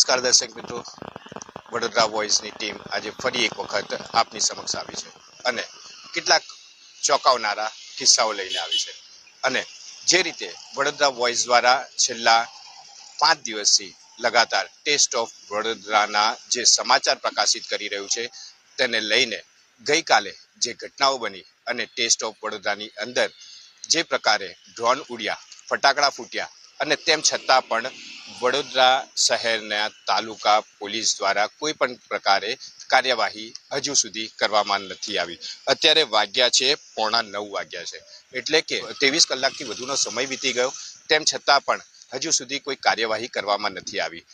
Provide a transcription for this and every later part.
નમસ્કાર દર્શક મિત્રો, વડોદરા વોઇસની ટીમ આજે ફરી એક વખત આપની સમક્ષ આવી છે અને કેટલાક ચોંકાવનારા કિસ્સાઓ લઈને આવી છે. અને જે રીતે વડોદરા વોઇસ દ્વારા છેલ્લા પાંચ દિવસથી લગાતાર ટેસ્ટ ઓફ વડોદરાના જે સમાચાર પ્રકાશિત કરી રહ્યું છે, તેને લઈને ગઈકાલે જે ઘટનાઓ બની અને ટેસ્ટ ઓફ વડોદરાની અંદર જે પ્રકારે ડ્રોન ઉડ્યા, ફટાકડા ફૂટ્યા અને તેમ છતાં પણ વડોદરા શહેરના તાલુકા પોલીસ દ્વારા કોઈ પણ પ્રકારે કાર્યવાહી હજુ સુધી કરવામાં નથી આવી. અત્યારે વાગ્યા છે, પોણા નવ વાગ્યા છે. એટલે કે ત્રેવીસ કલાકથી વધુનો સમય વીતી ગયો. તેમ છતાં પણ હજુ સુધી કોઈ કાર્યવાહી કરવામાં નથી આવી.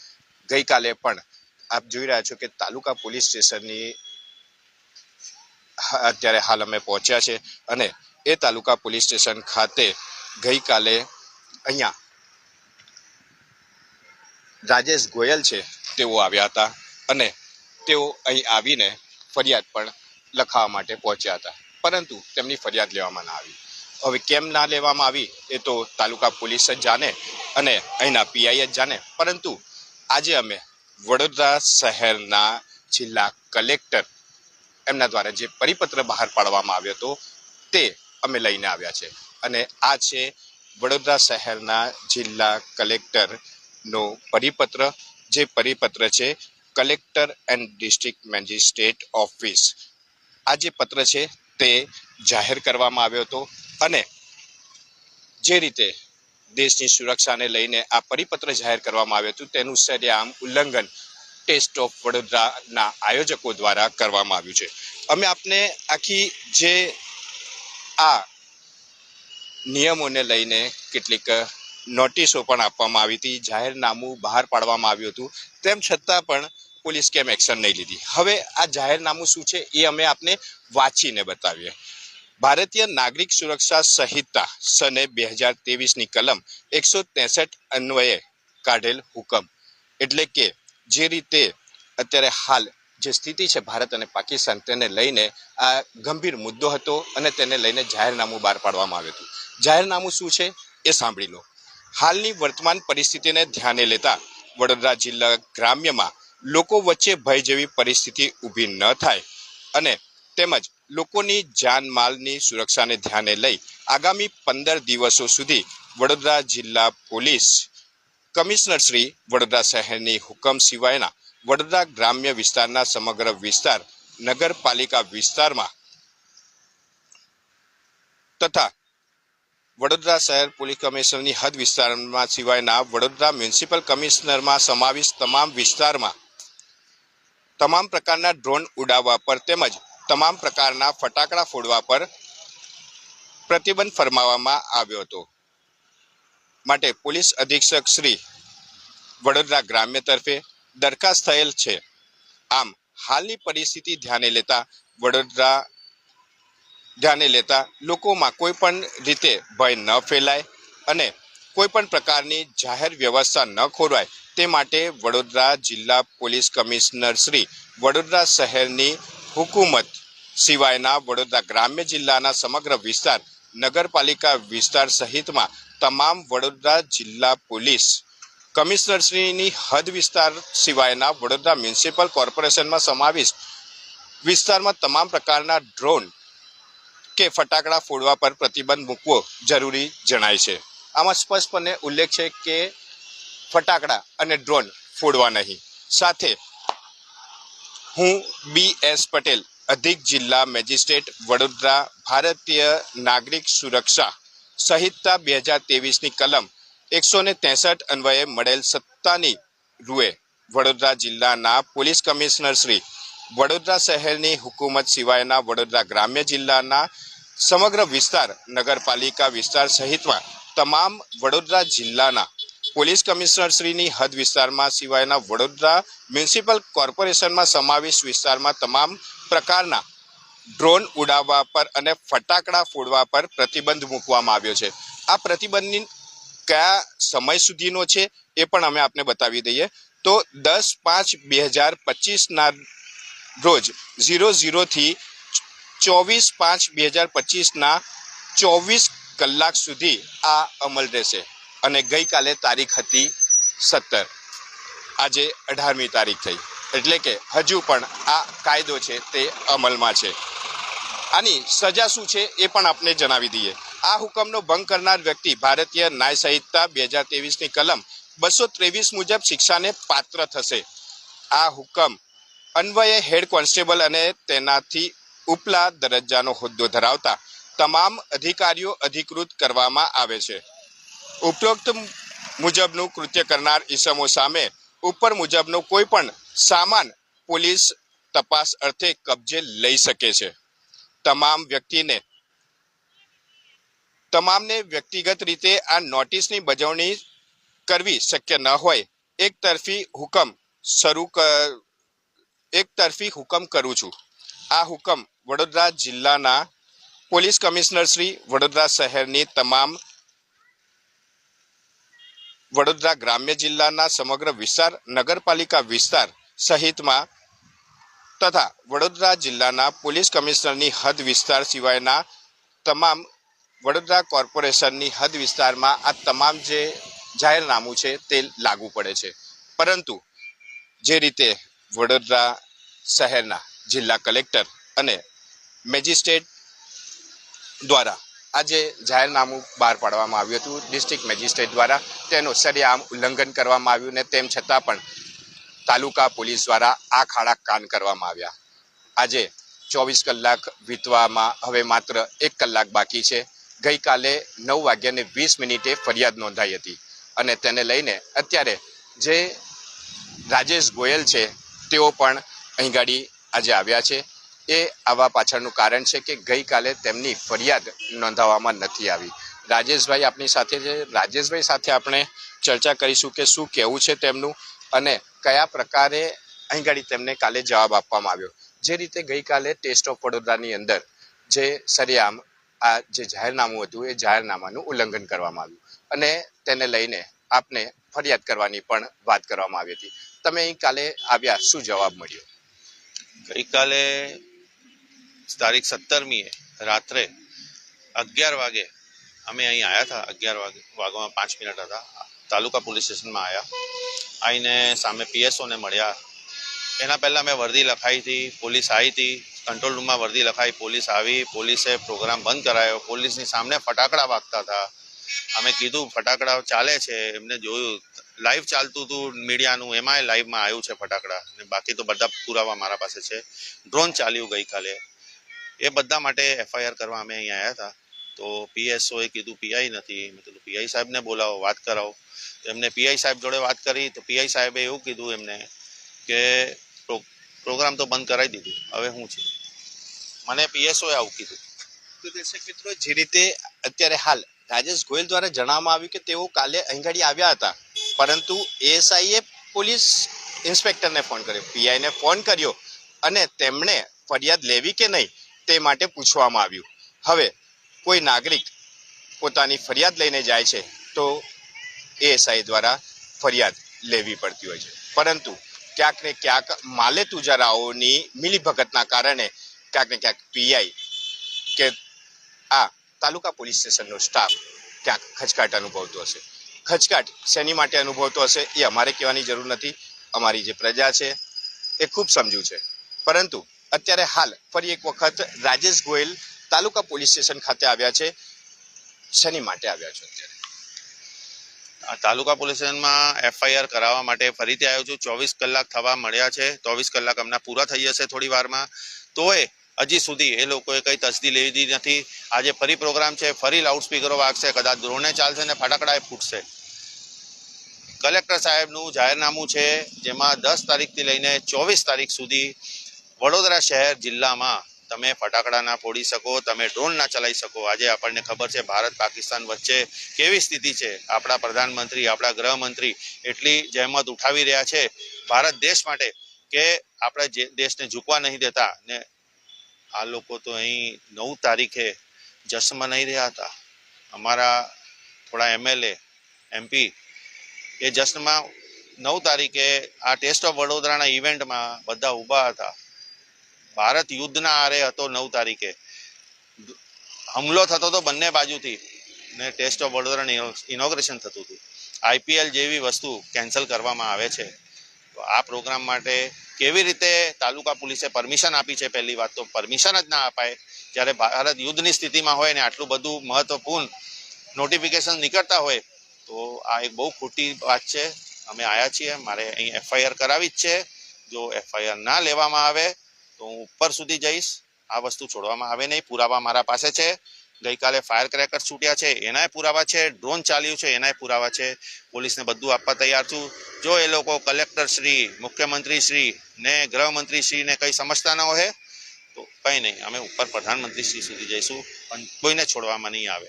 ગઈકાલે પણ આપ જોઈ રહ્યા છો કે તાલુકા પોલીસ સ્ટેશનની અત્યારે હાલ અમે પહોંચ્યા છે અને એ તાલુકા પોલીસ સ્ટેશન ખાતે ગઈકાલે અહીંયા રાજેશ ગોયલ છે, તેઓ આવ્યા હતા અને તેઓ અહીં આવીને ફરિયાદ પણ લખાવા માટે પહોંચ્યા હતા. પરંતુ તેમની ફરિયાદ લેવામાં ના આવી. હવે કેમ ના લેવામાં આવી એ તો તાલુકા પોલીસ જ જાણે અને અહીંના પીઆઈ જ જાણે. પરંતુ આજે અમે વડોદરા શહેરના જિલ્લા કલેક્ટર એમના દ્વારા જે પરિપત્ર બહાર પાડવામાં આવ્યો હતો, તે અમે લઈને આવ્યા છે. અને આ છે વડોદરા શહેરના જિલ્લા કલેક્ટરનો પરિપત્ર, જે પરિપત્ર છે collector and district magistrate office આ જે પત્ર છે, તે જાહેર કરવામાં આવ્યો હતો અને જે રીતે દેશની સુરક્ષાને લઈને આ પરિપત્ર જાહેર કરવામાં આવ્યું હતું, તેનું સરેઆમ ઉલ્લંઘન ટેસ્ટ ઓફ વડોદરાના આયોજકો દ્વારા કરવામાં આવ્યું છે. અમે આપને આખી જે આ નિયમોને લઈને કેટલીક નોટિસો પણ આપવામાં આવી હતી, જાહેરનામું બહાર પાડવામાં આવ્યું હતું. તેમ છતાં પણ પોલીસ કેમ એક્શન નહીં લીધી? હવે આ જાહેરનામું શું છે એ અમે આપને વાંચીને બતાવીએ. ભારતીય નાગરિક સુરક્ષા સંહિતા સને બે હજાર ત્રેવીસની કલમ એકસો ત્રેસઠ અન્વયે કાઢેલ હુકમ. એટલે કે જે રીતે અત્યારે હાલ જે સ્થિતિ છે ભારત અને પાકિસ્તાન તેને લઈને આ ગંભીર મુદ્દો હતો અને તેને લઈને જાહેરનામું બહાર પાડવામાં આવ્યું હતું. જાહેરનામું શું છે એ સાંભળી લો. હાલની વર્તમાન પરિસ્થિતિને ધ્યાને લેતા વડોદરા જિલ્લા ગ્રામ્યમાં લોકો વચ્ચે ભય જેવી પરિસ્થિતિ ઊભી ન થાય અને તેમજ લોકોની જાનમાલની સુરક્ષાને ધ્યાને લઈ આગામી પંદર દિવસો સુધી વડોદરા જિલ્લા પોલીસ કમિશનર શ્રી વડોદરા શહેરની હુકમ સિવાયના વડોદરા ગ્રામ્ય વિસ્તારના સમગ્ર વિસ્તાર નગરપાલિકા વિસ્તારમાં તથા વડોદરા શહેર પોલીસ કમિશનરની હદ વિસ્તારમાં સિવાયના વડોદરા મ્યુનિસિપલ કમિશનરમાં સમાવિષ્ટ તમામ વિસ્તારમાં તમામ પ્રકારના ડ્રોન ઉડાવવા પર તેમજ તમામ પ્રકારના ફટાકડા ફોડવા પર પ્રતિબંધ ફરમાવવામાં આવ્યો હતો. માટે પોલીસ અધિક્ષક શ્રી વડોદરા ગ્રામ્ય તરફે દરખાસ્ત થયેલ છે. આમ હાલની પરિસ્થિતિ ધ્યાને લેતા વડોદરા ધ્યાને લેતા લોકોમાં કોઈ પણ રીતે ભય ન ફેલાય અને કોઈ પણ પ્રકારની જાહેર વ્યવસ્થા ન ખોરવાય તે માટે વડોદરા જિલ્લા પોલીસ કમિશનર શ્રી વડોદરા શહેરની હુકુમત સિવાયના વડોદરા ગ્રામ્ય જિલ્લાના સમગ્ર વિસ્તાર, નગરપાલિકા વિસ્તાર સહિતમાં તમામ વડોદરા જિલ્લા પોલીસ કમિશનરશ્રીની હદ વિસ્તાર સિવાયના વડોદરા મ્યુનિસિપલ કોર્પોરેશનમાં સમાવિષ્ટ વિસ્તારમાં તમામ પ્રકારના ડ્રોન કે ફટાકડા ફોડવા પર પ્રતિબંધ મૂકવો જરૂરી જણાય છે. આમાં સ્પષ્ટપણે ઉલ્લેખ છે કે ફટાકડા અને ડ્રોન ફોડવા નહીં. સાથે હું બી એસ પટેલ, અધિક જિલ્લા મેજિસ્ટ્રેટ, વડોદરા, ભારતીય નાગરિક સુરક્ષા સંહિતા બે હજાર ત્રેવીસની કલમ એકસો ને ત્રેસઠ અન્વયે મળેલ સત્તાની રૂએ વડોદરા જિલ્લાના પોલીસ કમિશનર શ્રી વડોદરા શહેરની હુકુમત સિવાયના વડોદરા ગ્રામ્ય જિલ્લાના સમગ્ર વિસ્તાર, નગરપાલિકા વિસ્તાર સહિતમાં તમામ વડોદરા જિલ્લાના પોલીસ કમિશનરશ્રીની હદ વિસ્તારમાં સિવાયના વડોદરા મ્યુનિસિપલ કોર્પોરેશનમાં સમાવેશ વિસ્તારમાં તમામ પ્રકારના ડ્રોન ઉડાવવા પર અને ફટાકડા ફોડવા પર પ્રતિબંધ મૂકવામાં આવ્યો છે. આ પ્રતિબંધની કયા સમય સુધીનો છે એ પણ અમે આપને બતાવી દઈએ. તો દસ પાંચ બે હજાર પચીસના રોજ ઝીરો ઝીરોથી ચોવીસ પાંચ બે હજાર પચીસના ચોવીસ કલાક સુધી આ અમલ રહેશે અને ગઈકાલે તારીખ હતી સત્તર. આજે અઢારમી તારીખ થઈ. એટલે કે હજુ પણ આ કાયદો છે તે અમલમાં છે. આની સજા શું છે એ પણ આપણે જણાવી દઈએ. આ હુકમનો ભંગ કરનાર વ્યક્તિ ભારતીય ન્યાય સંહિતા બે હજાર ત્રેવીસની કલમ બસો ત્રેવીસ મુજબ શિક્ષાને પાત્ર થશે. આ હુકમ અન્વયે હેડ કોન્સ્ટેબલ અને તેનાથી ઉપલા દરજ્જાનો હોદ્દો ધરાવતા તમામ અધિકારીઓ અધિકૃત કરવામાં આવે છે. ઉપરોક્ત મુજબનું કૃત્ય કરનાર ઈસમો સામે ઉપર મુજબનો કોઈ પણ સામાન પોલીસ તપાસ અર્થે કબજે લઈ શકે છે. તમામ વ્યક્તિને તમામને વ્યક્તિગત રીતે આ નોટિસની બજવણી કરવી શક્ય ન હોય, એક તરફી હુકમ શરૂ એક તરફી હુકમ કરું છું. આ હુકમ વડોદરા જિલ્લાના પોલીસ કમિશનર શ્રી વડોદરા શહેરની તમામ વડોદરા ગ્રામ્ય જિલ્લાના સમગ્ર વિસ્તાર, નગરપાલિકા વિસ્તાર સહિતમાં તથા વડોદરા જિલ્લાના પોલીસ કમિશનરની હદ વિસ્તાર સિવાયના તમામ વડોદરા કોર્પોરેશનની હદ વિસ્તારમાં આ તમામ જે જાહેરનામું છે તે લાગુ પડે છે. પરંતુ જે રીતે વડોદરા શહેરના જિલ્લા કલેક્ટર અને મેજિસ્ટ્રેટ દ્વારા આજે જાહેરનામું બહાર પાડવામાં આવ્યું હતું. ડિસ્ટ્રિક્ટ મેજિસ્ટ્રેટ દ્વારા તેનું સરેઆમ ઉલ્લંઘન કરવામાં આવ્યું ને તેમ છતાં પણ તાલુકા પોલીસ દ્વારા આ ખાડા કાન કરવામાં આવ્યા. આજે ચોવીસ કલાક વીતવામાં હવે માત્ર એક કલાક બાકી છે. ગઈકાલે નવ વાગ્યાને વીસ મિનિટે ફરિયાદ નોંધાઈ હતી અને તેને લઈને અત્યારે જે રાજેશ ગોયલ છે તેઓ પણ અહીં ગાડી આજે આવ્યા છે. એ આવા પાછળનું કારણ છે કે ગઈકાલે તેમની ફરિયાદ નોંધાવવામાં નથી આવી. રાજેશભાઈ આપણી સાથે છે. રાજેશભાઈ સાથે આપણે ચર્ચા કરીશું કે શું કહેવું છે તેમનું અને કયા પ્રકારે અહીં ગાડી તેમને કાલે જવાબ આપવામાં આવ્યો. જે રીતે ગઈકાલે ટેસ્ટ ઓફ વડોદરાની અંદર જે સરેઆમ આ જે જાહેરનામું હતું, એ જાહેરનામાનું ઉલ્લંઘન કરવામાં આવ્યું અને તેને લઈને આપને ફરિયાદ કરવાની પણ વાત કરવામાં આવી હતી. તમે અહીં કાલે આવ્યા, શું જવાબ મળ્યો? ગઈકાલે તારીખ સત્તરમીએ રાત્રે અગિયાર વાગે અમે અહીં આવ્યા હતા, અગિયાર વાગે, વાગવામાં પાંચ મિનિટ હતા. તાલુકા પોલીસ સ્ટેશનમાં આવ્યા આવીને સામે પીએસઓને મળ્યા. એના પહેલાં મેં વર્દી લખાઈ હતી, પોલીસ આવી હતી. કંટ્રોલ રૂમમાં વર્દી લખાઈ, પોલીસ આવી. પોલીસે પ્રોગ્રામ બંધ કરાયો. પોલીસની સામે ફટાકડા વાગતા હતા. અમે કીધું, ફટાકડા ચાલે છે. એમને જોયું લાઈવ ચાલતું હતું મીડિયાનું. એમાંય લાઈવમાં આવ્યું છે ફટાકડા. અને બાકી તો બધા પુરાવા મારા પાસે છે. ડ્રોન ચાલ્યું ગઈકાલે. એ બધા માટે એફઆઈઆર કરવા અમે અહીંયા આવ્યા હતા. તો પીએસઓએ કીધું પીઆઈ નથી. મેં કીધું પીઆઈ સાહેબને બોલાવો, વાત કરાવો. તો એમને પીઆઈ સાહેબ જોડે વાત કરી, તો પીઆઈ સાહેબે એવું કીધું એમને કે, પ્રો- પ્રોગ્રામ તો બંધ કરાવી દીધું. હવે શું છે? મને પીએસઓએ આવું કીધું. તો દર્શક મિત્રો, જે રીતે અત્યારે હાલ રાજેશ ગોયલ દ્વારા જણાવવામાં આવ્યું કે તેઓ કાલે અહીંગાડી આવ્યા હતા, પરંતુ એએસઆઈએ પોલીસ ઇન્સ્પેક્ટરને ફોન કર્યો પીઆઈને ફોન કર્યો, અને તેમણે ફરિયાદ લેવી કે નહીં તે માટે પૂછવામાં આવ્યું. હવે, કોઈ નાગરિક પોતાની ફરિયાદ લઈને જાય છે, તો એએસઆઈ દ્વારા ફરિયાદ લેવી પડતી હોય છે. પરંતુ ક્યાંક ને ક્યાંક માલે તુજારાઓની મિલીભગતના કારણે ક્યાંક ને ક્યાંક પીઆઈ કે આ તાલુકા પોલીસ સ્ટેશનનો સ્ટાફ ક્યાંક ખચકાટ અનુભવતો હશે. ખચકાટ શેની માટે અનુભવતો હશે એ અમારે કહેવાની જરૂર નથી. અમારી જે પ્રજા છે એ ખૂબ સમજુ છે. પરંતુ અત્યારે હાલ ફરી એક વખત રાજેશ ગોયલ તાલુકા પોલીસ સ્ટેશન ખાતે આવ્યા છે. શેની માટે આવ્યા છો અત્યારે? તાલુકા પોલીસ સ્ટેશનમાં એફઆઈઆર કરાવવા માટે ફરીથી આવ્યો છું. ચોવીસ કલાક થવા મળ્યા છે. ચોવીસ કલાક હમણાં પૂરા થઈ જશે થોડી વારમાં. તોય હજી સુધી એ લોકોએ કંઈ તસદી લીધી નથી. આજે ફરી પ્રોગ્રામ છે. ફરી લાઉડસ્પીકરો વાગશે. કદાચ ડ્રોને ચાલશે ને ફટાકડાએ ફૂટશે. કલેક્ટર સાહેબનું જાહેરનામું છે, જેમાં દસ તારીખથી લઈને ચોવીસ તારીખ સુધી વડોદરા શહેર જિલ્લામાં તમે ફટાકડા ના ફોડી શકો, તમે ડ્રોન ના ચલાવી શકો. આજે આપણને ખબર છે, ભારત પાકિસ્તાન વચ્ચે કેવી સ્થિતિ છે? આપણા પ્રધાનમંત્રી, આપણા ગૃહમંત્રી એટલી જહેમત ઉઠાવી રહ્યા છે. ભારત દેશ માટે કે આપણે દેશને ઝૂકવા નહીં દેતા. ને આ લોકો તો અહીં નવ તારીખે જશ્નમાં નહીં રહ્યા હતા. અમારા થોડા એમએલએ, એમપી એ જશ્નમાં નવ તારીખે આ ટેસ્ટ ઓફ વડોદરાના ઇવેન્ટમાં બધા ઊભા હતા. ભારત યુદ્ધના આરે હતો નવ તારીખે. હમલો થતો હતો બંને બાજુથી ને ટેસ્ટ ઓફ વડોદરાનું ઇનોગ્રેશન થતું હતું. આઈપીએલ જેવી વસ્તુ કેન્સલ કરવામાં આવે છે. તો આ પ્રોગ્રામ માટે કેવી રીતે તાલુકા પોલીસે પરમિશન આપી છે? પહેલી વાત તો પરમિશન જ ના અપાય. જ્યારે ભારત યુદ્ધની સ્થિતિમાં હોય ને આટલું બધું મહત્વપૂર્ણ નોટિફિકેશન નીકળતા હોય, તો આ એક બહુ ખોટી વાત છે. અમે આવ્યા છીએ. મારે અહીં એફઆઈઆર કરાવી જ છે. જો એફઆઈઆર ના લેવામાં આવે તો હું ઉપર સુધી જઈશ. આ વસ્તુ છોડવામાં આવે નહીં. પુરાવા મારા પાસે છે. ગઈકાલે ફાયર ક્રેકર છૂટ્યા છે. એનાય પુરાવા છે. ડ્રોન ચાલ્યું છે. એનાય પુરાવા છે. પોલીસને બધું આપવા તૈયાર છું. જો એ લોકો કલેક્ટર શ્રી, મુખ્યમંત્રી શ્રી ને ગૃહમંત્રી શ્રીને કંઈ સમજતા ન હોય, તો કંઈ નહીં. અમે ઉપર પ્રધાનમંત્રી શ્રી સુધી જઈશું. પણ કોઈને છોડવામાં નહીં આવે.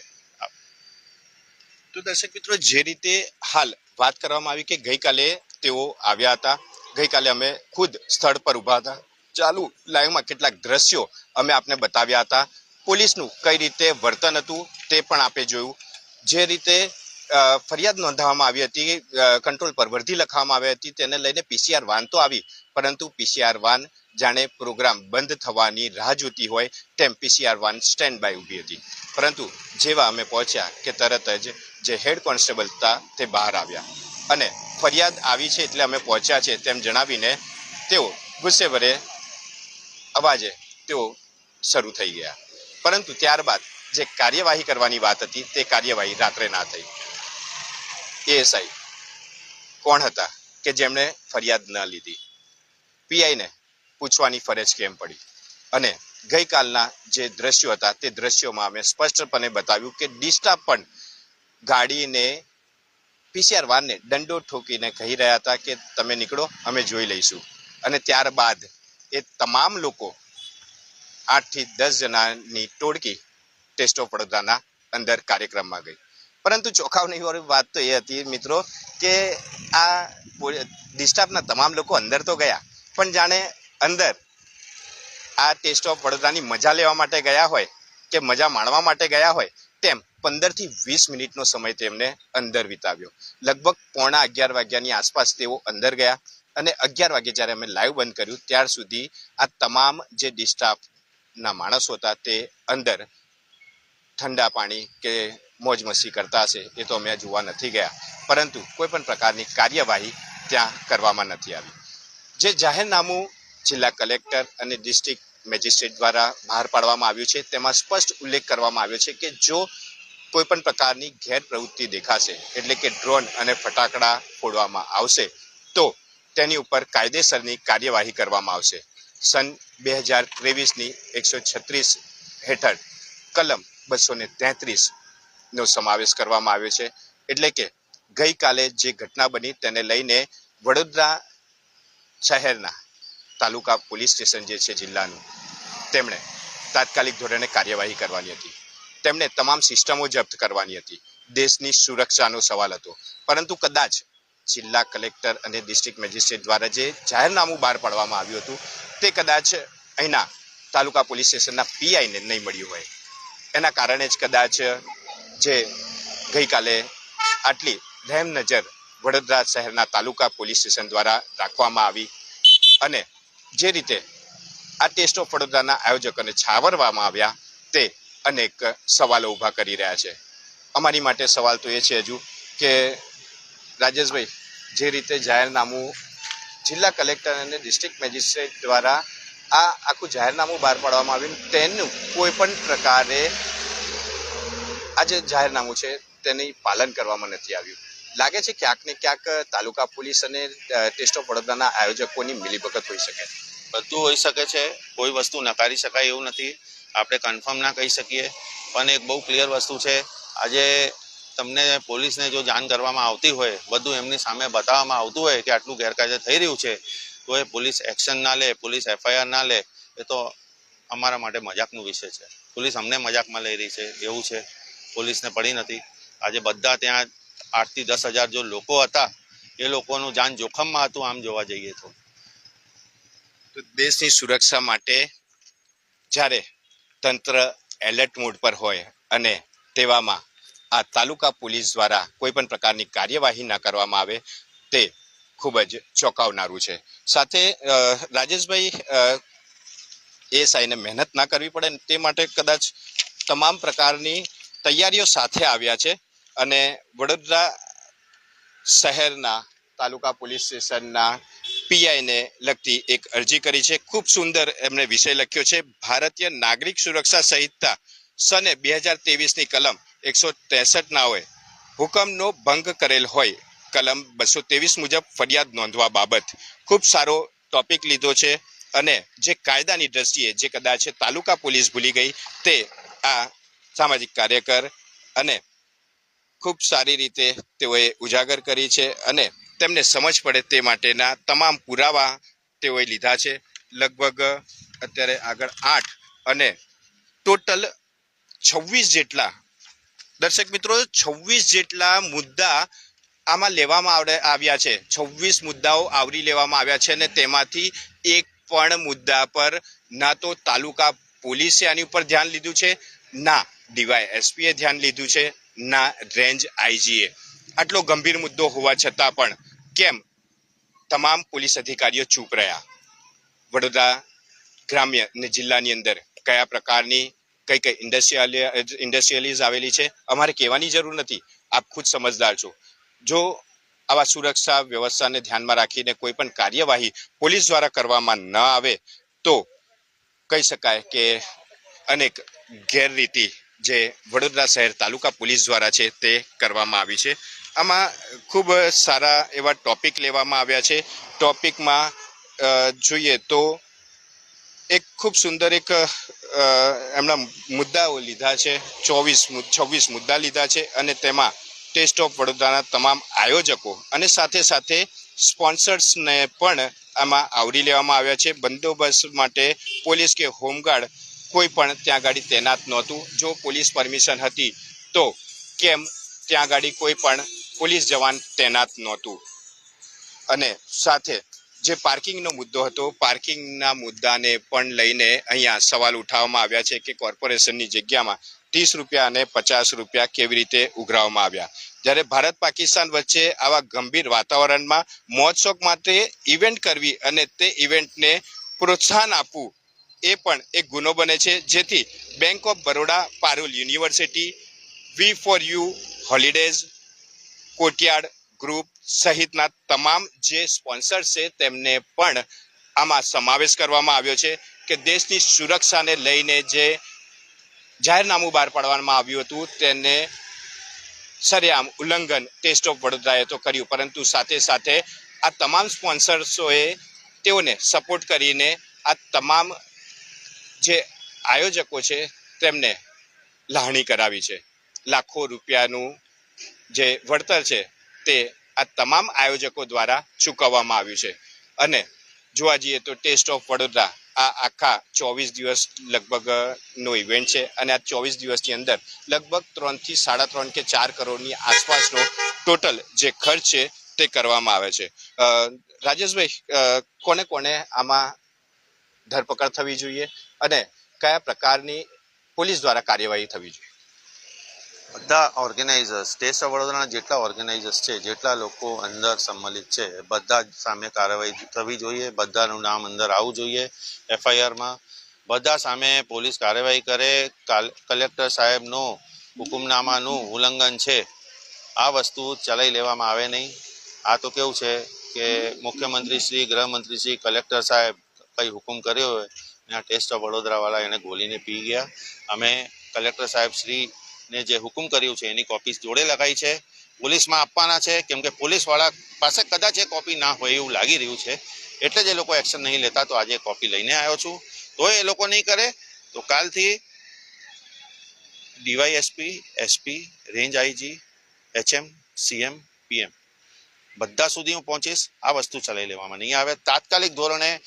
તો દર્શક મિત્રો, જે રીતે હાલ વાત કરવામાં આવી કે ગઈકાલે તેઓ આવ્યા હતા. ગઈકાલે અમે ખુદ સ્થળ પર ઊભા હતા. ચાલુ લાઈવમાં કેટલાક દ્રશ્યો અમે આપને બતાવ્યા હતા. પોલીસનું કઈ રીતે વર્તન હતું તે પણ આપે જોયું. જે રીતે ફરિયાદ નોંધાવવામાં આવી હતી કંટ્રોલ પર વર્ધી લખવામાં આવી હતી, તેને લઈને પીસીઆર વાન તો આવી, પરંતુ પીસીઆર વાન જાણે પ્રોગ્રામ બંધ થવાની રાહ જોતી હોય તેમ પીસીઆર વાન સ્ટેન્ડ બાય ઊભી હતી. પરંતુ જેવા અમે પહોંચ્યા કે તરત જ જે હેડ કોન્સ્ટેબલ હતા તે બહાર આવ્યા. અને ફરિયાદ આવી છે એટલે અમે પહોંચ્યા છે તેમ જણાવીને તેઓ ગુસ્સે ભરે અવાજે તેઓ શરૂ થઈ ગયા. પરંતુ ત્યારબાદ જે કાર્યવાહી કરવાની વાત હતી, તે કાર્યવાહી રાત્રે ના થઈ. એએસઆઈ કોણ હતા કે જેમણે ફરિયાદ ન લીધી? પીઆઈને પૂછવાની ફરજ કેમ પડી? અને ગઈકાલના જે દ્રશ્યો હતા, તે દ્રશ્યોમાં અમે સ્પષ્ટપણે બતાવ્યું કે ડિસ્ટાફ પણ ગાડીને, પીસીઆર વાનને દંડો ઠોકીને કહી રહ્યા હતા કે, તમે નીકળો, અમે જોઈ લઈશું. અને ત્યારબાદ એ તમામ લોકો આઠથી દસ જણાની ટોળકી ટેસ્ટ ઓફ વડોદરાના અંદર કાર્યક્રમમાં ગઈ. પરંતુ ચોખાવણીવાળી વાળી વાત તો એ હતી મિત્રો કે આ ડિસ્ટાફના તમામ લોકો અંદર તો ગયા, પણ જાણે અંદર આ ટેસ્ટ ઓફ વડોદરાની મજા લેવા માટે ગયા હોય કે મજા માણવા માટે ગયા હોય તેમ પંદરથી વીસ મિનિટનો સમય તેમને અંદર વિતાવ્યો. લગભગ પોણા અગિયાર વાગ્યાની આસપાસ તેઓ અંદર ગયા. અને અગિયાર વાગે જ્યારે અમે લાઈવ બંધ કર્યું, ત્યાર સુધી આ તમામ જે ડિસ્ટાફના માણસો હતા તે અંદર ઠંડા પાણી કે મોજ મસ્તી કરતા હશે, એ તો અમે જોવા નથી ગયા. પરંતુ કોઈ પણ પ્રકારની કાર્યવાહી ત્યાં કરવામાં નથી આવી. જે જાહેરનામું જિલ્લા કલેક્ટર અને ડિસ્ટ્રિક્ટ મેજિસ્ટ્રેટ દ્વારા બહાર પાડવામાં આવ્યું છે, તેમાં સ્પષ્ટ ઉલ્લેખ કરવામાં આવ્યો છે કે જો કોઈ પણ પ્રકારની ગેરપ્રવૃત્તિ દેખાશે, એટલે કે ડ્રોન અને ફટાકડા ફોડવામાં આવશે, તો તેની ઉપર કાયદેસરની કાર્યવાહી કરવામાં આવશે. સન બે હજાર ત્રેવીસની એકસો છત્રીસ હેઠળ કલમ બસો ને તેત્રીસનો સમાવેશ કરવામાં આવ્યો છે. એટલે કે ગઈકાલે જે ઘટના બની તેને લઈને વડોદરા શહેરના તાલુકા પોલીસ સ્ટેશન જે છે જિલ્લાનું, તેમણે તાત્કાલિક ધોરણે કાર્યવાહી કરવાની હતી. તેમણે તમામ સિસ્ટમો જપ્ત કરવાની હતી. દેશની સુરક્ષાનો સવાલ હતો. પરંતુ કદાચ જિલ્લા કલેક્ટર અને ડિસ્ટ્રિક્ટ મેજિસ્ટ્રેટ દ્વારા જે જાહેરનામું બહાર પાડવામાં આવ્યું હતું, તે કદાચ અહીંના તાલુકા પોલીસ સ્ટેશનના પીઆઈને નહીં મળ્યું હોય. એના કારણે જ કદાચ જે ગઈકાલે આટલી રહેમ નજર વડોદરા શહેરના તાલુકા પોલીસ સ્ટેશન દ્વારા રાખવામાં આવી અને જે રીતે આ ટેસ્ટ ઓફ વડોદરાના આયોજકોને છાવરવામાં આવ્યા, તે અનેક સવાલો ઊભા કરી રહ્યા છે. અમારી માટે સવાલ તો એ છે હજુ કે રાજેશભાઈ, જે રીતે જાહેરનામું જિલ્લા કલેક્ટર અને ડિસ્ટ્રિક્ટ મેજિસ્ટ્રેટ દ્વારા આ આખું જાહેરનામું બહાર પાડવામાં આવ્યું તેનું કોઈ પણ પ્રકારે આ જે જાહેરનામું છે તેની પાલન કરવામાં નથી આવ્યું. લાગે છે ક્યાંક ને ક્યાંક તાલુકા પોલીસ અને ટેસ્ટ ઓફ વડોદરાના આયોજકોની મિલીભગત હોઈ શકે. બધું હોઈ શકે છે. કોઈ વસ્તુ નકારી શકાય એવું નથી. આપણે કન્ફર્મ ના કહી શકીએ. પણ એક બહુ ક્લિયર વસ્તુ છે. આજે તમને પોલીસને જો જાણ કરવામાં આવતી હોય, બધું એમની સામે બતાવવામાં આવતું હોય કે આટલું ગેરકાયદે થઈ રહ્યું છે, તો એ પોલીસ એક્શન ના લે, પોલીસ એફઆઈઆર ના લે, એ તો અમારા માટે મજાકનું વિષય છે. પોલીસ અમને મજાકમાં લઈ રહી છે, એવું છે. પોલીસને પડી નથી. આજે બધા ત્યાં આઠથી દસ હજાર જો લોકો હતા, એ લોકોનું જાન જોખમમાં હતું, આમ જોવા જઈએ તો. દેશની સુરક્ષા માટે જ્યારે તંત્ર એલર્ટ મોડ પર હોય અને તેવામાં આ તાલુકા પોલીસ દ્વારા કોઈ પણ પ્રકારની કાર્યવાહી ન કરવામાં આવે તે ખૂબ જ ચોંકાવનારું છે. સાથે રાજેશભાઈ એ સાઈને મહેનત ના કરવી પડે તે માટે કદાચ તમામ પ્રકારની તૈયારીઓ સાથે આવ્યા છે અને વડોદરા શહેરના તાલુકા પોલીસ સ્ટેશનના પીઆઈને લગતી એક અરજી કરી છે. ખૂબ સુંદર એમણે વિષય લખ્યો છે. ભારતીય નાગરિક સુરક્ષા સંહિતા સને બે હજાર તેવીસની કલમ એકસો ત્રેસઠ ના હોય. હુકમનો ભંગ કરેલ હોય. કલમ બસો ત્રેવીસ મુજબ ફરિયાદ નોંધવા બાબત. ખૂબ સારો ટોપિક લીધો છે અને જે કાયદાની દ્રષ્ટિએ જે કદાચ તાલુકા પોલીસ ભૂલી ગઈ તે આ સામાજિક કાર્યકર અને ખૂબ સારી રીતે તેઓએ ઉજાગર કરી છે અને તેમને સમજ પડે તે માટેના તમામ પુરાવા તેઓએ લીધા છે. લગભગ અત્યારે આગળ આઠ અને ટોટલ છવ્વીસ જેટલા દર્શક મિત્રો, છવ્વીસ જેટલા મુદ્દા આમાં લેવામાં આવડે, આવ્યા છે. છવ્વીસ મુદ્દાઓ આવરી લેવામાં આવ્યા છે અને તેમાંથી એક પણ મુદ્દા પર ના તો તાલુકા પોલીસે આની ઉપર ધ્યાન લીધું છે, ના ડીવાય એસપીએ ધ્યાન લીધું છે, ના રેન્જ આઈજીએ આટલો ગંભીર મુદ્દો હોવા છતાં પણ કેમ તમામ પોલીસ અધિકારીઓ ચૂપ રહ્યા? વડોદરા ગ્રામ્ય અને જિલ્લાની અંદર કયા પ્રકારની કઈ કઈ ઇન્ડસ્ટ્રીયલ ઇન્ડસ્ટ્રીયલીઝ આવેલી છે, અમારે કહેવાની જરૂર નથી. આપ ખુદ સમજદાર છો. જો આવા સુરક્ષા વ્યવસ્થાને ધ્યાનમાં રાખીને કોઈ પણ કાર્યવાહી પોલીસ દ્વારા કરવામાં ન આવે, તો કહી શકાય કે અનેક ગેરરીતિ જે વડોદરા શહેર તાલુકા પોલીસ દ્વારા છે તે કરવામાં આવી છે. આમાં ખૂબ સારા એવા ટોપિક લેવામાં આવ્યા છે. ટોપિકમાં જોઈએ તો એક ખૂબ સુંદર એક એમના મુદ્દાઓ લીધા છે, ચોવીસ છવ્વીસ મુદ્દા લીધા છે અને તેમાં ટેસ્ટ ઓફ વડોદરાના તમામ આયોજકો અને સાથે સાથે સ્પોન્સર્સને પણ આમાં આવરી લેવામાં આવ્યા છે. બંદોબસ્ત માટે પોલીસ કે હોમગાર્ડ કોઈ પણ ત્યાં ગાડી તૈનાત નહોતું. જો પોલીસ પરમિશન હતી તો કેમ ત્યાં ગાડી કોઈ પણ પોલીસ જવાન તૈનાત નહોતું? અને સાથે જે પાર્કિંગનો મુદ્દો હતો, પાર્કિંગના મુદ્દાને પણ લઈને અહીંયા સવાલ ઉઠાવવામાં આવ્યા છે કે કોર્પોરેશનની જગ્યામાં ત્રીસ રૂપિયા અને પચાસ રૂપિયા કેવી રીતે ઉઘરાવવામાં આવ્યા. જ્યારે ભારત પાકિસ્તાન વચ્ચે આવા ગંભીર વાતાવરણમાં મોજશોખ માટે ઇવેન્ટ કરવી અને તે ઇવેન્ટને પ્રોત્સાહન આપવું એ પણ એક ગુનો બને છે. જેથી bank of Baroda, Parul university, V for U, holidays, કોટિયાડ group સહિતના તમામ જે સ્પોન્સર છે તેમને પણ આમાં સમાવેશ કરવામાં આવ્યો છે કે દેશની સુરક્ષાને લઈને જે જાહેરનામું બહાર પાડવામાં આવ્યું હતું તેને સરેઆમ ઉલ્લંઘન ટેસ્ટ ઓફ વડોદરાએ તો કર્યું, પરંતુ સાથે સાથે આ તમામ સ્પોન્સર્સોએ તેઓને સપોર્ટ કરીને આ તમામ જે આયોજકો છે તેમને લાહણી કરાવી છે. લાખો રૂપિયાનું જે વળતર છે તે આ તમામ આયોજકો દ્વારા ચૂકવવામાં આવ્યું છે. અને જોવા જઈએ તો ટેસ્ટ ઓફ વડોદરા આ આખા ચોવીસ દિવસ લગભગ નો ઇવેન્ટ છે. અને આ ચોવીસ દિવસની અંદર લગભગ ત્રણથી સાડા ત્રણ કે ચાર કરોડની આસપાસનો ટોટલ જે ખર્ચ છે તે કરવામાં આવે છે. રાજેશભાઈ કોને કોને આમાં ધરપકડ થવી જોઈએ અને કયા પ્રકારની પોલીસ દ્વારા કાર્યવાહી થવી જોઈએ? બધા ઓર્ગેનાઇઝર્સ ટેસ્ટ ઓફ વડોદરાના જેટલા ઓર્ગેનાઇઝર્સ છે, જેટલા લોકો અંદર સંમલિત છે, બધા જ સામે કાર્યવાહી થવી જોઈએ, બધાનું નામ અંદર આવવું જોઈએ એફઆઈઆરમાં બધા સામે પોલીસ કાર્યવાહી કરે, કાલ- કલેક્ટર સાહેબનો હુકુમનામાનું ઉલ્લંઘન છે. આ વસ્તુ ચલાવી લેવામાં આવે નહીં. આ તો કેવું છે કે મુખ્યમંત્રી શ્રી, ગૃહમંત્રી શ્રી, કલેક્ટર સાહેબ કંઈ હુકુમ કર્યો હોય અને આ ટેસ્ટ ઓફ વડોદરાવાળા એને ગોલીને પી ગયા. અમે કલેક્ટર સાહેબ શ્રી ને જે હુકુમ કર્યું છે, એની કોપી જોડે લગાઈ છે. પોલીસમાં આપવાના છે, કેમ કે પોલીસવાળા પાસે કદાચ એ કોપી ના હોય એવું લાગી રહ્યું છે. એટલે જ એ લોકો એક્શન નહીં લેતા, તો આજે કોપી લઈને આવ્યો છું. તો એ લોકો નહીં કરે, તો કાલથી DYSP, SP, range IG, HM, CM, PM. બધા સુધી હું પહોંચીશ, આ વસ્તુ ચલાવી લેવામાં નહીં આવે. તાત્કાલિક ધોરણે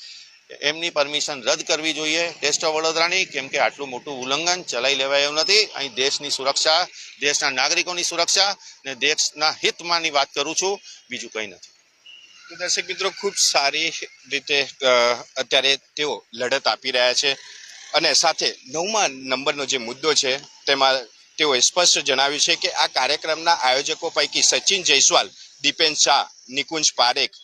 એમની પરમિશન રદ કરવી જોઈએ. ટેસ્ટ ઓફ વડોદરાની, કેમ કે આટલું મોટું ઉલ્લંઘન ચલાવી લેવાય એવું નથી. અહીં દેશની સુરક્ષા, દેશના નાગરિકોની સુરક્ષા ને દેશના હિતમાંની વાત કરું છું. બીજું કંઈ નથી. દર્શક મિત્રો, ખૂબ સારી રીતે અત્યારે તેઓ લડત આપી રહ્યા છે. અને સાથે નવમા નંબરનો જે મુદ્દો છે, તેમાં તેઓએ સ્પષ્ટ જણાવ્યું છે કે આ કાર્યક્રમના આયોજકો પૈકી સચિન જયસ્વાલ, દીપેન શાહ, નિકુંજ પારેખ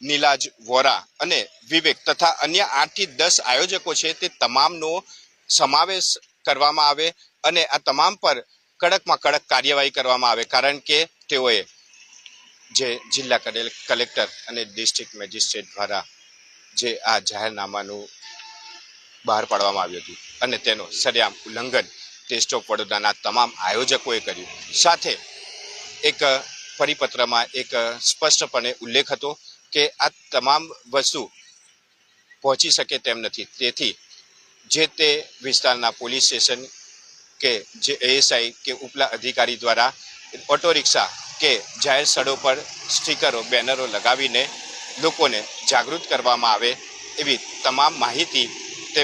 નીલાજ વોરા અને વિવેક તથા અન્ય આઠથી દસ આયોજકો છે તે તમામનો સમાવેશ કરવામાં આવે અને આ તમામ પર કડકમાં કડક કાર્યવાહી કરવામાં આવે કારણ કે તેઓએ જે જિલ્લા કલે- કલેક્ટર અને ડિસ્ટ્રિક્ટ મેજિસ્ટ્રેટ દ્વારા જે આ જાહેરનામાનું બહાર પાડવામાં આવ્યું હતું અને તેનો સરેઆમ ઉલ્લંઘન ટેસ્ટ ઓફ વડોદરાના તમામ આયોજકોએ કર્યું. સાથે એક પરિપત્રમાં એક સ્પષ્ટપણે ઉલ્લેખ હતો કે આ તમામ વસ્તુ પહોંચી શકે તેમ નથી. તેથી જે તે વિસ્તારના પોલીસ સ્ટેશન કે જે એએસઆઈ કે ઉપલા અધિકારી દ્વારા ઓટો રિક્ષા કે જાહેર સ્થળો પર સ્ટીકરો, બેનરો લગાવીને લોકોને જાગૃત કરવામાં આવે એવી તમામ માહિતી તે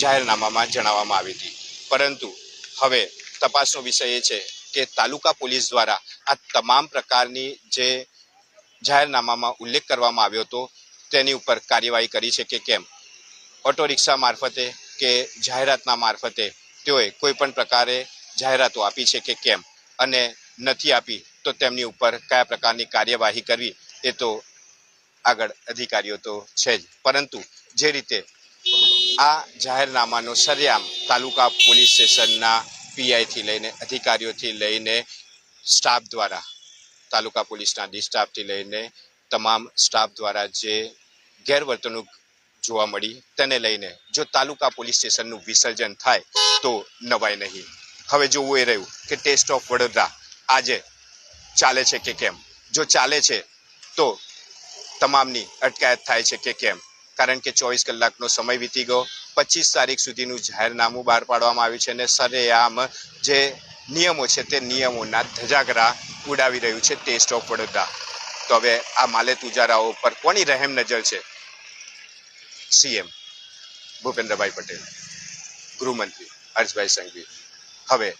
જાહેરનામામાં જણાવવામાં આવી હતી. પરંતુ હવે તપાસનો વિષય એ છે કે તાલુકા પોલીસ દ્વારા આ તમામ પ્રકારની જે જાહેરનામામાં ઉલ્લેખ કરવામાં આવ્યો હતો, તેની ઉપર કાર્યવાહી કરી છે કે કેમ? ઓટો રિક્ષા મારફતે કે જાહેરાતના મારફતે તેઓએ કોઈ પણ પ્રકારે જાહેરાતો આપી છે કે કેમ અને નથી આપી, તો તેમની ઉપર કયા પ્રકારની કાર્યવાહી કરવી એ તો આગળ અધિકારીઓ તો છે જ. પરંતુ જે રીતે આ જાહેરનામાનો સરેઆમ તાલુકા પોલીસ સ્ટેશનના પીઆઈથી લઈને અધિકારીઓથી લઈને સ્ટાફ દ્વારા તાલુકા પોલીસના ડી સ્ટાફથી લઈને તમામ સ્ટાફ દ્વારા જે ગેરવર્તણૂક જોવા મળી, તેને લઈને જો તાલુકા પોલીસ સ્ટેશનનું વિસર્જન થાય તો નવાય નહીં. હવે જોવું એ રહ્યું કે ટેસ્ટ ઓફ વડોદરા આજે ચાલે છે કે કેમ? જો ચાલે છે તો તમામની અટકાયત થાય છે કે કેમ? કારણ કે ચોવીસ કલાકનો સમય વીતી ગયો, પચીસ તારીખ સુધીનું જાહેરનામું બહાર પાડવામાં આવ્યું છે અને સરેઆમ જે નિયમો છે તે નિયમોના ધજાગરા ઉડાવી રહ્યું છે ટેસ્ટ ઓફ વડોદરા. તો હવે આ માલે તુજારાઓ પર કોની રહેમ નજર છે? સીએમ ભૂપેન્દ્રભાઈ પટેલ, ગૃહમંત્રી હર્ષભાઈ સંઘવી. હવે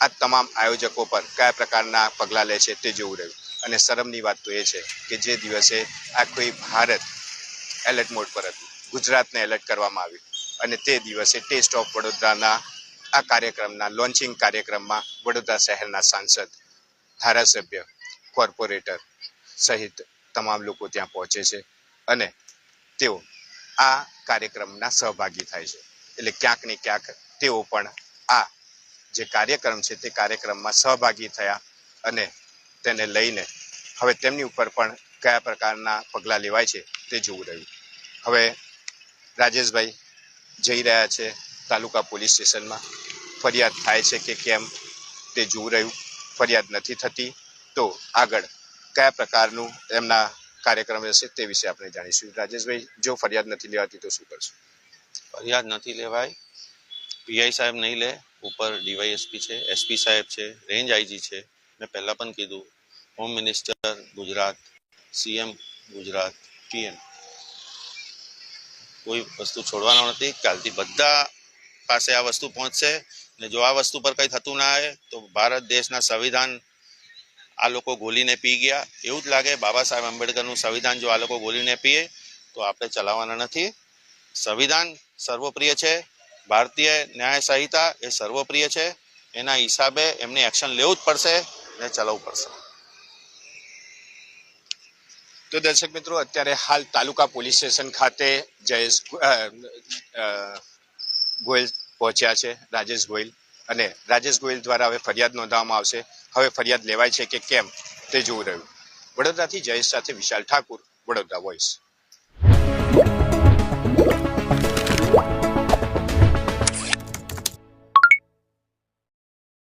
આ તમામ આયોજકો પર કયા પ્રકારના પગલાં લે છે તે જોવું રહ્યું. અને શરમની વાત તો એ છે કે જે દિવસે આખું ભારત એલર્ટ મોડ પર હતું, ગુજરાતને એલર્ટ કરવામાં આવ્યું. અને તે દિવસે ટેસ્ટ ઓફ વડોદરાના આ કાર્યક્રમના લોન્ચિંગ કાર્યક્રમમાં વડોદરા શહેરના સાંસદ, ધારાસભ્ય, કોર્પોરેટર સહિત તમામ લોકો ત્યાં પહોંચે છે અને તેઓ આ કાર્યક્રમના સહભાગી થાય છે. એટલે ક્યાંક ને ક્યાંક તેઓ પણ આ જે કાર્યક્રમ છે તે કાર્યક્રમમાં સહભાગી થયા અને તેને લઈને હવે તેમની ઉપર પણ કયા પ્રકારના પગલાં લેવાય છે તે જોવું રહ્યું. હવે રાજેશભાઈ જઈ રહ્યા છે. તાલુકા પોલીસ સ્ટેશનમાં ફરિયાદ થાય છે કે કેમ તે જોવું રહ્યું. ફરિયાદ નથી થતી. તો આગળ કયા પ્રકારનું એમના કાર્યક્રમ રહેશે તે વિશે આપણે જાણીશું. રાજેશભાઈ, જો ફરિયાદ નથી લેવાતી તો શું કરશું? ફરિયાદ નથી લેવાય. પીઆઈ સાહેબ નહીં લે. ઉપર ડીવાયએસપી છે, એસપી સાહેબ છે, રેન્જ આઈજી છે. મેં પહેલાં પણ કીધું, home minister Gujarat, CM Gujarat, PM. કોઈ વસ્તુ છોડવાનો નથી. કાલથી બધા પાસે આ વસ્તુ પહોંચશે ને જો આ વસ્તુ પર કંઈ થતું ના આવે, તો ભારત દેશના સંવિધાન આ લોકો ગોલીને પી ગયા. એવું જ લાગે બાબા સાહેબ આંબેડકરનું સંવિધાન જો આ લોકો ગોલીને પીએ, તો આપણે ચલાવવાના નથી. સંવિધાન સર્વપ્રિય છે. ભારતીય ન્યાય સંહિતા એ સર્વપ્રિય છે. એના હિસાબે એમને એક્શન લેવું જ પડશે ને ચલાવવું પડશે. તો દર્શક મિત્રો, અત્યારે હાલ તાલુકા પોલીસ સ્ટેશન ખાતે જયેશ ગોયલ પહોંચ્યા છે, રાજેશ ગોયલ. અને રાજેશ ગોયલ દ્વારા હવે ફરિયાદ નોંધવામાં આવશે. હવે ફરિયાદ લેવાય છે કે કેમ તે જોવું રહ્યું. વડોદરાથી જયેશ સાથે વિશાલ ઠાકુર, વડોદરા વોઇસ